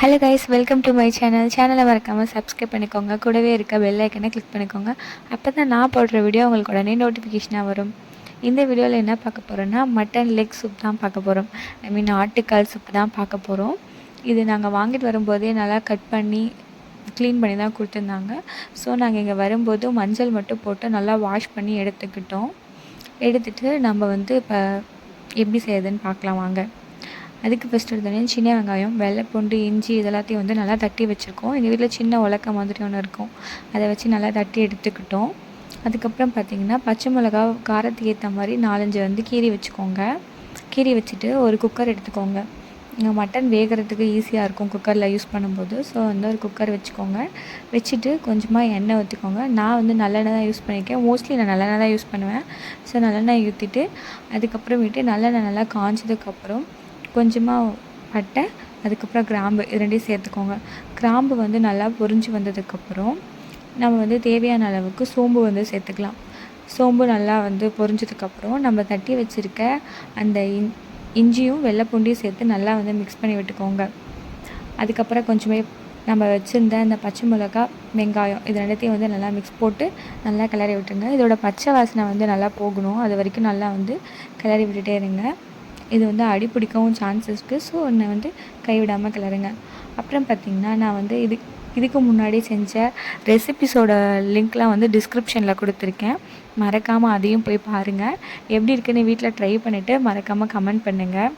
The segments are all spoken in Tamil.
Hello guys welcome to my channel சேனலை மறக்காமல் சப்ஸ்கிரைப் பண்ணிக்கோங்க. கூடவே இருக்க பெல் ஐக்கனை கிளிக் பண்ணிக்கோங்க. அப்போ தான் நான் போடுற வீடியோ உங்களுக்கு உடனே நோட்டிஃபிகேஷனாக வரும். இந்த வீடியோவில் என்ன பார்க்க போகிறோன்னா மட்டன் லெக் சூப் தான் பார்க்க போகிறோம் ஐ மீன் ஆட்டுக்கால் சூப் தான் பார்க்க போகிறோம் இது நாங்கள் வாங்கிட்டு வரும்போதே நல்லா கட் பண்ணி க்ளீன் பண்ணி தான் கொடுத்துருந்தாங்க. ஸோ நாங்கள் இங்கே வரும்போது மஞ்சள் மட்டும் போட்டு நல்லா வாஷ் பண்ணி எடுத்துக்கிட்டோம். எடுத்துகிட்டு நம்ம வந்து இப்போ எப்படி செய்யுதுன்னு பார்க்கலாம் வாங்க. அதுக்கு ஃபஸ்ட்டு எடுத்தோடனே சின்ன வெங்காயம் வெள்ளை பூண்டு இஞ்சி இதெல்லாத்தையும் வந்து நல்லா தட்டி வச்சுருக்கோம். எங்கள் வீட்டில் சின்ன உலக்க மாதிரி ஒன்று இருக்கும். அதை வச்சு நல்லா தட்டி எடுத்துக்கிட்டோம். அதுக்கப்புறம் பார்த்திங்கன்னா பச்சை மிளகா காரத்துக்கு ஏற்ற மாதிரி நாலஞ்சு வந்து கீரி வச்சுக்கோங்க. கீரி வச்சுட்டு ஒரு குக்கர் எடுத்துக்கோங்க. இங்கே மட்டன் வேகிறதுக்கு ஈஸியாக இருக்கும் குக்கரில் யூஸ் பண்ணும்போது. ஸோ வந்து ஒரு குக்கர் வச்சுக்கோங்க. வச்சுட்டு கொஞ்சமாக எண்ணெய் ஊற்றிக்கோங்க நான் வந்து நல்லெண்ணெய் தான் யூஸ் பண்ணியிருக்கேன் மோஸ்ட்லி நான் நல்லெண்ணெய் தான் யூஸ் பண்ணுவேன். ஸோ நல்லெண்ணெய் ஊற்றிட்டு அதுக்கப்புறமேட்டு நல்லெண்ணெய் நல்லா காய்ஞ்சதுக்கப்புறம் கொஞ்சமாக பட்டை அதுக்கப்புறம் கிராம்பு இது ரெண்டையும் சேர்த்துக்கோங்க. கிராம்பு வந்து நல்லா பொரிஞ்சு வந்ததுக்கப்புறம் நம்ம வந்து தேவையான அளவுக்கு சோம்பு வந்து சேர்த்துக்கலாம். சோம்பு நல்லா வந்து பொரிஞ்சதுக்கப்புறம் நம்ம தட்டி வச்சுருக்க அந்த இன் இஞ்சியும் வெள்ளைப்பூண்டையும் சேர்த்து நல்லா வந்து மிக்ஸ் பண்ணி விட்டுக்கோங்க. அதுக்கப்புறம் கொஞ்சமே நம்ம வச்சுருந்த அந்த பச்சை மிளகா வெங்காயம் இது ரெண்டுத்தையும் வந்து நல்லா மிக்ஸ் போட்டு நல்லா கிளறி விட்டுருங்க. இதோட பச்சை வாசனை வந்து நல்லா போகணும். அது வரைக்கும் நல்லா வந்து கிளறி விட்டுட்டே இருங்க. இது வந்து அடி பிடிக்கவும் சான்ஸ் இருக்குது ஸோ என்னை வந்து கைவிடாமல் கிளறுங்க. அப்புறம் பார்த்திங்கன்னா நான் வந்து இது இதுக்கு முன்னாடி செஞ்ச ரெசிபிஸோட லிங்க்லாம் வந்து டிஸ்கிரிப்ஷனில் கொடுத்துருக்கேன். மறக்காமல் அதையும் போய் பாருங்கள் எப்படி இருக்குன்னு வீட்டில் ட்ரை பண்ணிவிட்டு மறக்காமல் கமெண்ட் பண்ணுங்கள்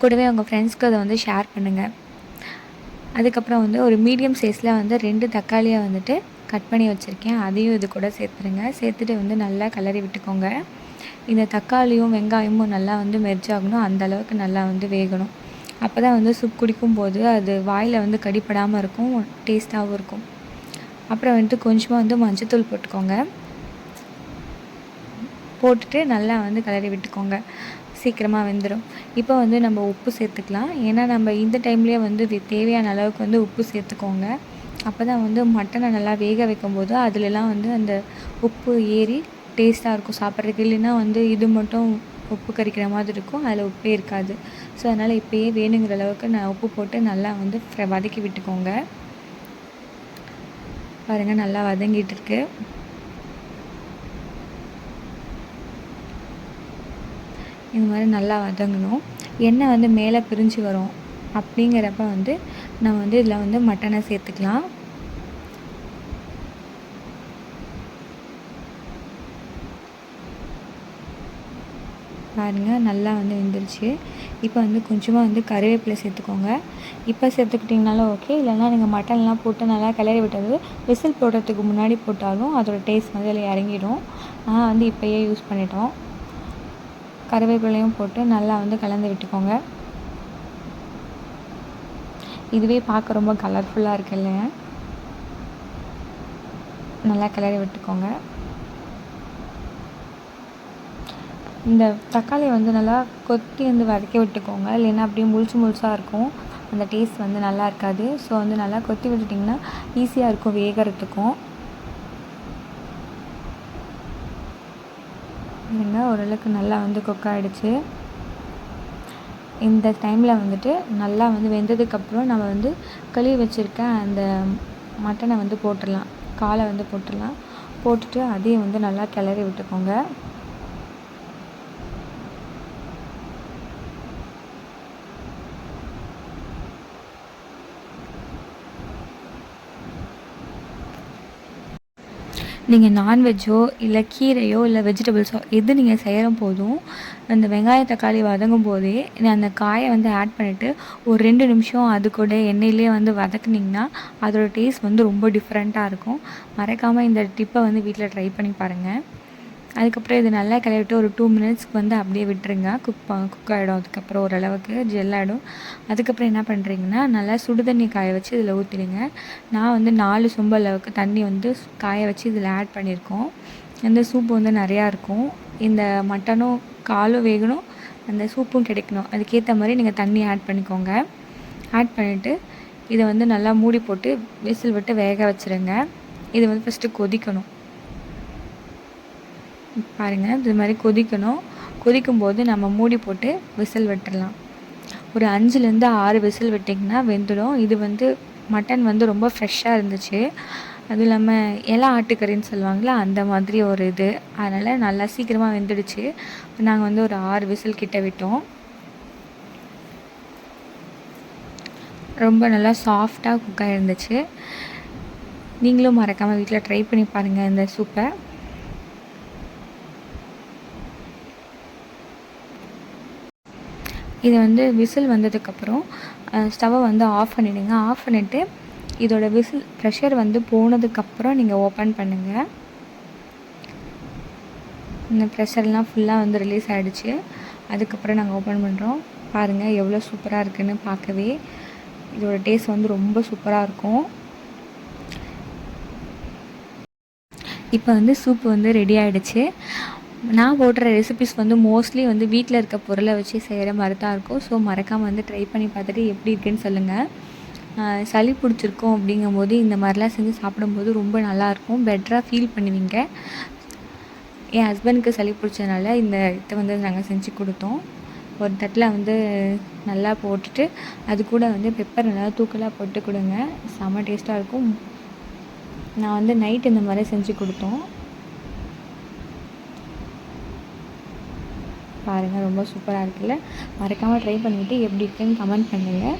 கூடவே உங்கள் ஃப்ரெண்ட்ஸ்க்கு அதை வந்து ஷேர் பண்ணுங்கள் அதுக்கப்புறம் வந்து ஒரு மீடியம் சைஸில் வந்து ரெண்டு தக்காளியை வந்துட்டு கட் பண்ணி வச்சுருக்கேன். அதையும் இது கூட சேர்த்துருங்க. சேர்த்துட்டு வந்து நல்லா கிளறி விட்டுக்கோங்க. இந்த தக்காளியும் வெங்காயமும் நல்லா வந்து மெர்ஜ் ஆகணும். அந்த அளவுக்கு நல்லா வந்து வேகணும். அப்போ தான் வந்து சூப் குடிக்கும்போது அது வாயில் வந்து கடிப்படாமல் இருக்கும். டேஸ்ட்டாகவும் இருக்கும். அப்புறம் வந்துட்டு கொஞ்சமாக வந்து மஞ்சத்தூள் போட்டுக்கோங்க. போட்டுட்டு நல்லா வந்து கிளறி விட்டுக்கோங்க. சீக்கிரமாக வெந்துடும் இப்போ வந்து நம்ம உப்பு சேர்த்துக்கலாம். ஏன்னா நம்ம இந்த டைம்லேயே வந்து தேவையான அளவுக்கு வந்து உப்பு சேர்த்துக்கோங்க. அப்போ தான் வந்து மட்டனை நல்லா வேக வைக்கும்போது அதுலலாம் வந்து அந்த உப்பு ஏறி டேஸ்ட்டாக இருக்கும் சாப்பிட்றதுக்கு. இல்லைன்னா வந்து இது மட்டும் உப்பு கறிக்கிற மாதிரி இருக்கும் அதில் உப்பே இருக்காது. ஸோ அதனால் இப்போயே வேணுங்கிற அளவுக்கு நான் உப்பு போட்டு நல்லா வந்து வதக்கி விட்டுக்கோங்க. பாருங்கள் நல்லா வதங்கிட்டு இருக்கு. இந்த மாதிரி நல்லா வதங்கணும். எண்ணெய் வந்து மேலே பிரிஞ்சு வரும். அப்படிங்கிறப்ப வந்து நம்ம வந்து இதில் வந்து மட்டனை சேர்த்துக்கலாம். பாருங்கள் நல்லா வந்து வெந்துருச்சு. இப்போ வந்து கொஞ்சமாக வந்து கருவேப்பிலை சேர்த்துக்கோங்க. இப்போ சேர்த்துக்கிட்டிங்கனாலும் ஓகே இல்லைன்னா நீங்கள் மட்டன்லாம் போட்டு நல்லா கிளறி விட்டது விசில் போடுறதுக்கு முன்னாடி போட்டாலும் அதோட டேஸ்ட் வந்து அதில் இறங்கிடும். நான் வந்து இப்போயே யூஸ் பண்ணிட்டோம். கருவேப்பிலையும் போட்டு நல்லா வந்து கலந்து விட்டுக்கோங்க. இதுவே பார்க்க ரொம்ப கலர்ஃபுல்லாக இருக்குல்ல நல்லா கிளறி விட்டுக்கோங்க. இந்த தக்காளியை வந்து நல்லா கொத்தி வந்து வதக்கி விட்டுக்கோங்க. இல்லைன்னா அப்படியே முழுசு முழுசாக இருக்கும். அந்த டேஸ்ட் வந்து நல்லா இருக்காது. ஸோ வந்து நல்லா கொத்தி விட்டுட்டிங்கன்னா ஈஸியாக இருக்கும் வேகிறதுக்கும். இல்லைங்க ஓரளவுக்கு நல்லா வந்து குக் ஆகிடுச்சு இந்த டைமில் வந்துட்டு நல்லா வந்து வெந்ததுக்கப்புறம் நம்ம வந்து கழுவி வச்சுருக்க அந்த மட்டனை வந்து போட்டுடலாம். காலை வந்து போட்டுடலாம். போட்டுட்டு அதையும் வந்து நல்லா கிளறி விட்டுக்கோங்க. நீங்கள் நான்வெஜ்ஜோ இல்லை கீரையோ இல்லை வெஜிடபிள்ஸோ எது நீங்கள் செய்கிற போதும் அந்த வெங்காய தக்காளி வதங்கும் போதே அந்த காயை வந்து ஆட் பண்ணிவிட்டு ஒரு ரெண்டு நிமிஷம் அது கூட எண்ணெயிலே வந்து வதக்குனிங்கன்னா அதோடய டேஸ்ட் வந்து ரொம்ப டிஃப்ரெண்ட்டாக இருக்கும். மறக்காமல் இந்த டிப்பை வந்து வீட்டில் ட்ரை பண்ணி பாருங்கள் அதுக்கப்புறம் இது நல்லா கிளறிட்டு ஒரு டூ மினிட்ஸ்க்கு வந்து அப்படியே விட்டுருங்க. குக் குக் ஆகிடும் அதுக்கப்புறம் ஓரளவுக்கு ஜெல் ஆகிடும் அதுக்கப்புறம் என்ன பண்ணுறீங்கன்னா நல்லா சுடு தண்ணி காய வச்சு இதில் ஊற்றிடுங்க நான் வந்து நாலு சொம்பு அளவுக்கு தண்ணி வந்து காய வச்சு இதில் ஆட் பண்ணியிருக்கோம். இந்த சூப் வந்து நிறையா இருக்கும். இந்த மட்டனும் காலும் வேகணும். அந்த சூப்பும் கிடைக்கணும். அதுக்கேற்ற மாதிரி நீங்கள் தண்ணி ஆட் பண்ணிக்கோங்க. ஆட் பண்ணிவிட்டு இதை வந்து நல்லா மூடி போட்டு விசில் விட்டு வேக வச்சுருங்க. இது வந்து ஃபஸ்ட்டு கொதிக்கணும். பாருங்கள் இது மாதிரி கொதிக்கணும். கொதிக்கும்போது நம்ம மூடி போட்டு விசில் விட்டுறலாம். ஒரு அஞ்சுலேருந்து ஆறு விசில் விட்டிங்கன்னா வெந்துடும். இது வந்து மட்டன் வந்து ரொம்ப ஃப்ரெஷ்ஷாக இருந்துச்சு. அதுவும் இல்லாமல் இலை ஆட்டுக்கறின்னு சொல்லுவாங்களே அந்த மாதிரி ஒரு இது. அதனால் நல்லா சீக்கிரமாக வெந்துடுச்சு. நாங்கள் வந்து ஒரு ஆறு விசில் கிட்ட விட்டோம். ரொம்ப நல்லா சாஃப்டாக குக்காக இருந்துச்சு நீங்களும் மறக்காமல் வீட்டில் ட்ரை பண்ணி பாருங்கள் இந்த சூப்பை. இது வந்து விசில் வந்ததுக்கப்புறம் ஸ்டவ்வை வந்து ஆஃப் பண்ணிவிடுங்க ஆஃப் பண்ணிவிட்டு இதோட விசில் ப்ரெஷர் வந்து போனதுக்கப்புறம் நீங்கள் ஓப்பன் பண்ணுங்கள் இந்த ப்ரெஷர்லாம் ஃபுல்லாக வந்து ரிலீஸ் ஆகிடுச்சு அதுக்கப்புறம் நாங்கள் ஓப்பன் பண்ணுறோம் பாருங்கள் எவ்வளோ சூப்பராக இருக்குதுன்னு பார்க்கவே. இதோட டேஸ்ட் வந்து ரொம்ப சூப்பராக இருக்கும். இப்போ வந்து சூப்பு வந்து ரெடி ஆகிடுச்சு நான் போடுற ரெசிபிஸ் வந்து மோஸ்ட்லி வந்து வீட்டில் இருக்க பொருளை வச்சு செய்கிற மாதிரி தான் இருக்கும். ஸோ மறக்காமல் வந்து ட்ரை பண்ணி பார்த்துட்டு எப்படி இருக்குன்னு சொல்லுங்கள் சளி பிடிச்சிருக்கோம் அப்படிங்கும்போது இந்த மாதிரிலாம் செஞ்சு சாப்பிடும்போது ரொம்ப நல்லாயிருக்கும் பெட்டராக ஃபீல் பண்ணுவீங்க. என் ஹஸ்பண்டுக்கு சளி பிடிச்சதுனால இந்த இதை வந்து நாங்கள் செஞ்சு கொடுத்தோம். ஒரு தட்டில் வந்து நல்லா போட்டுட்டு அது கூட வந்து பெப்பர் நல்லா தூக்கலாக போட்டு கொடுங்க. செம்ம டேஸ்ட்டாக இருக்கும். நான் வந்து நைட் இந்த மாதிரி செஞ்சு கொடுத்தோம். பாருங்கள் ரொம்ப சூப்பராக இருக்குல்ல? மறக்காமல் ட்ரை பண்ணிவிட்டு எப்படி இருக்குன்னு கமெண்ட் பண்ணுங்கள்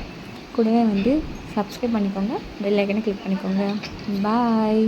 கூடவே வந்து சப்ஸ்கிரைப் பண்ணிக்கோங்க. பெல் ஐக்கனை கிளிக் பண்ணிக்கோங்க. பாய்